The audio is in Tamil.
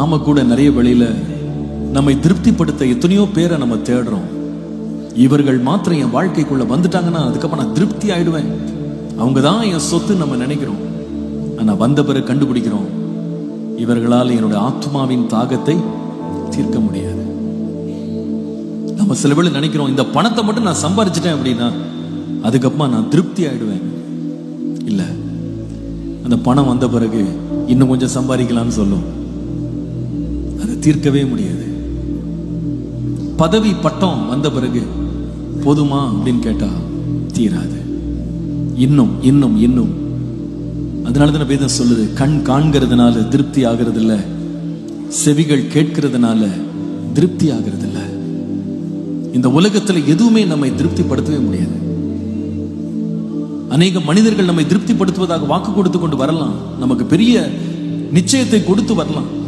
நாம கூட நிறைய வழியில நம்மை திருப்திப்படுத்த எத்தனையோ பேரை நம்ம தேடுறோம். இவர்கள் மாத்திரம் என் வாழ்க்கைக்குள்ள வந்துட்டாங்கன்னா அதுக்கப்புறம் நான் திருப்தி ஆயிடுவேன். அவங்க தான் என் சொத்து நம்ம நினைக்கிறோம். ஆனா வந்த பிறகு கண்டுபிடிக்கிறோம். இவர்களால் என்னுடைய ஆத்மாவின் தாகத்தை தீர்க்க முடியாது. நம்ம சில வேளை நினைக்கிறோம் இந்த பணத்தை மட்டும் நான் சம்பாரிச்சிட்டேன் அப்படின்னா அதுக்கப்புறமா நான் திருப்தி ஆயிடுவேன். இல்லை அந்த பணம் வந்த பிறகு இன்னும் கொஞ்சம் சம்பாதிக்கலாம்னு சொல்லும். தீர்க்கவே முடியாது. பதவி பட்டம் வந்த பிறகு போதுமா அப்படின்னு கேட்டா தீராது. இன்னும் இன்னும் இன்னும். அதனால தான் வேதம் சொல்லுது கண் காண்கிறதுனால திருப்தி ஆகிறது இல்ல செவிகள் கேட்கிறதுனால திருப்தி ஆகிறது இல்லை இந்த உலகத்துல எதுவுமே நம்மை திருப்திப்படுத்தவே முடியாது. அநேக மனிதர்கள் நம்மை திருப்திப்படுத்துவதாக வாக்கு கொடுத்து கொண்டு வரலாம். நமக்கு பெரிய நிச்சயத்தை கொடுத்து வரலாம்.